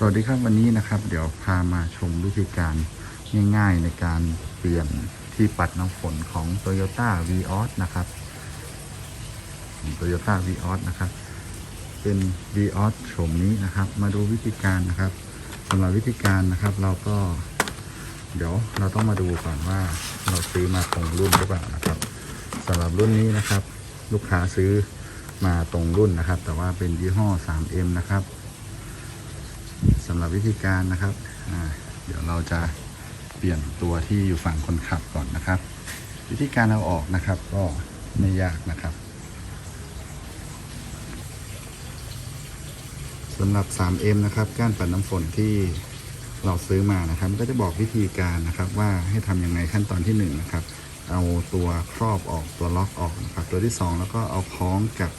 สวัสดีครับวันนี้นะครับ เดี๋ยวพามาชมวิธีการง่าย ๆ ในการเปลี่ยนที่ปัดน้ำฝนของ Toyota v ีออสนะครับ Toyota v ีออสนะครับ เป็น v ีออสโฉมนี้นะครับ มาดูวิธีการนะครับสำหรับวิธีการนะครับ เราก็ เดี๋ยวเราต้องมาดูก่อนว่าเราซื้อมาตรงรุ่นหรือเปล่านะครับสำหรับรุ่นนี้นะครับ ลูกค้าซื้อมาตรงรุ่นนะครับ แต่ว่าเป็นยี่ห้อ 3M นะครับ สำหรับวิธีการนะครับ เดี๋ยวเราจะเปลี่ยนตัวที่อยู่ฝั่งคนขับก่อนนะครับ วิธีการเอาออกนะครับก็ไม่ยากนะครับสำหรับ 3M นะครับก้านปัดน้ำฝนที่เราซื้อมานะครับก็จะบอกวิธีการนะครับว่าให้ทำยังไงขั้นตอนที่1นงนะครับเอาตัวครอบออกตัวล็อกออกนะครับ ตัวที่ 2 แล้วก็เอาคล้องกับ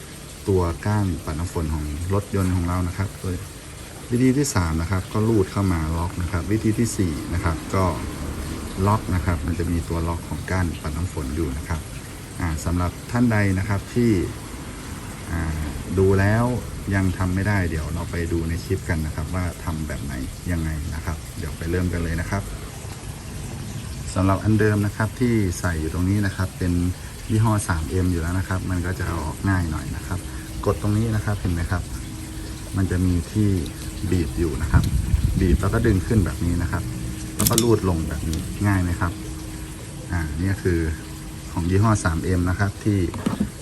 ตัวก้านปัดน้ำฝนของรถยนต์ของเรานะครับโดย วิธีที่ 3 นะครับ ก็ลูดเข้ามาล็อกนะครับ วิธีที่4นะครับก็ล็อกนะครับ มันจะมีตัวล็อกของก้านปัดน้ำฝนอยู่นะครับสำหรับท่านใดนะครับที่ดูแล้วยังทำไม่ได้เดี๋ยวเราไปดูในคลิปกันนะครับ ว่าทำแบบไหนยังไงนะครับ เดี๋ยวไปเริ่มกันเลยนะครับสำหรับอันเดิมนะครับที่ใส่อยู่ตรงนี้นะครับ เป็นยี่ห้อ 3M อยู่แล้วนะครับ มันก็จะเอาออกง่ายหน่อยนะครับ กดตรงนี้นะครับเห็นไหมครับ มันจะมีที่บีบอยู่นะครับ บีบแล้วก็ดึงขึ้นแบบนี้นะครับ แล้วก็ลูดลงแบบนี้ง่ายไหมครับ อ่านี่คือของยี่ห้อ 3M นะครับ ที่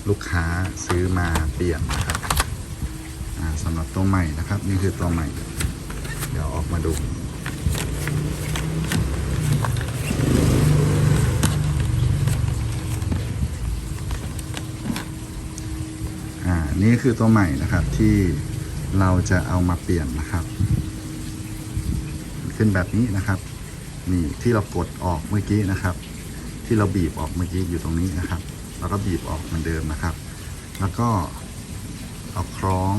ลูกค้าซื้อมาเปลี่ยนนะครับอ่าสำหรับตัวใหม่นะครับ นี่คือตัวใหม่ เดี๋ยวออกมาดูอ่านี่คือตัวใหม่นะครับที่ เราจะเอามาเปลี่ยนนะครับ ขึ้นแบบนี้นะครับนี่ที่เรากดออกเมื่อกี้นะครับ ที่เราบีบออกเมื่อกี้อยู่ตรงนี้นะครับ แล้วก็บีบออกเหมือนเดิมนะครับ แล้วก็เอาคล้อง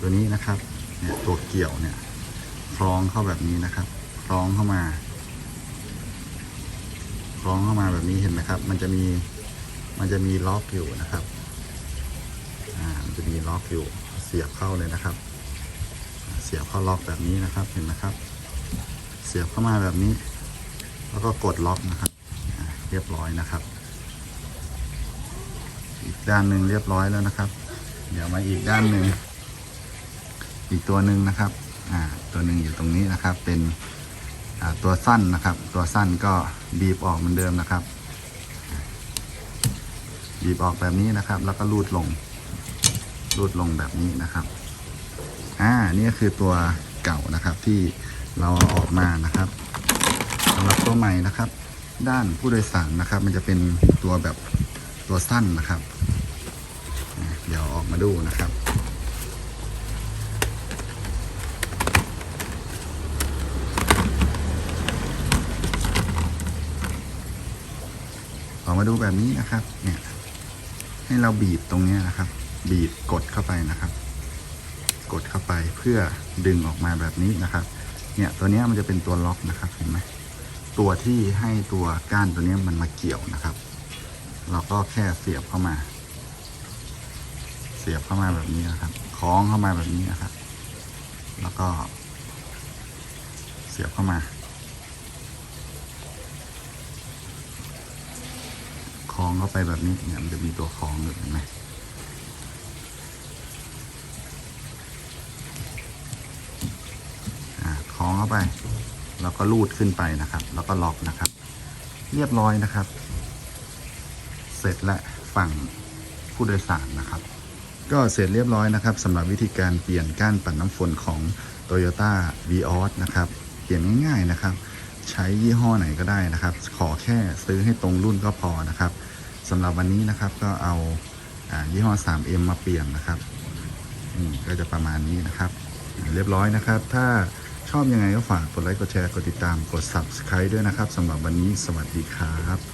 ตัวนี้นะครับเนี่ยตัวเกี่ยวเนี่ยคล้องเข้าแบบนี้นะครับ คล้องเข้ามา คล้องเข้ามาแบบนี้เห็นไหมครับ มันจะมีมันจะมีล็อกอยู่นะครับ อ่ามันจะมีล็อกอยู่ สียบเข้าเลยนะครับ เสียบเข้าล็อกแบบนี้นะครับเห็นไหมครับ เสียบเข้ามาแบบนี้ แล้วก็กดล็อกนะครับเรียบร้อยนะครับ อีกด้านหนึ่งเรียบร้อยแล้วนะครับ เดี๋ยวมาอีกด้านหนึ่งอีกตัวหนึ่งนะครับอ่าตัวหนึ่งอยู่ตรงนี้นะครับ เป็นอ่าตัวสั้นนะครับ ตัวสั้นก็บีบออกเหมือนเดิมนะครับบีบออกแบบนี้นะครับ แล้วก็ลูดลง รูดลงแบบนี้นะครับ อ่า นี่ก็คือตัวเก่านะครับที่เราเอาออกมานะครับสำหรับตัวใหม่นะครับ ด้านผู้โดยสารนะครับ มันจะเป็นตัวแบบตัวสั้นนะครับ เดี๋ยวออกมาดูนะครับออกมาดูแบบนี้นะครับ เนี่ย ให้เราบีบตรงนี้นะครับ บีบกดเข้าไปนะครับ กดเข้าไปเพื่อดึงออกมาแบบนี้นะครับ เนี่ยตัวนี้มันจะเป็นตัวล็อกนะครับเห็นไหมตัวที่ให้ตัวก้านตัวนี้มันมาเกี่ยวนะครับ เราก็แค่เสียบเข้ามา เสียบเข้ามาแบบนี้นะครับคล้องเข้ามาแบบนี้นะครับ แล้วก็ เสียบเข้ามาคล้องเข้าไปแบบนี้เนี่ยมันจะมีตัวคล้องอยู่เห็นไหม อ่าคล้องเข้าไป แล้วก็ลูดขึ้นไปนะครับ แล้วก็ล็อกนะครับ เรียบร้อยนะครับ เสร็จและฝั่งผู้โดยสารนะครับ ก็เสร็จเรียบร้อยนะครับสำหรับวิธีการเปลี่ยนก้านปัดน้ำฝนของ Toyota v ีออสนะครับ เปลี่ยนง่าย ๆนะครับ ใช้ยี่ห้อไหนก็ได้นะครับ ขอแค่ซื้อให้ตรงรุ่นก็พอนะครับสำหรับวันนี้นะครับก็เอาอายี่ห้อ 3M มาเปลี่ยนนะครับอืมก็จะประมาณนี้นะครับ เรียบร้อยนะครับ ถ้า ชอบยังไงก็ฝากกดไลค์กดแชร์กดติดตามกด subscribe ด้วยนะครับสำหรับวันนี้สวัสดีครับ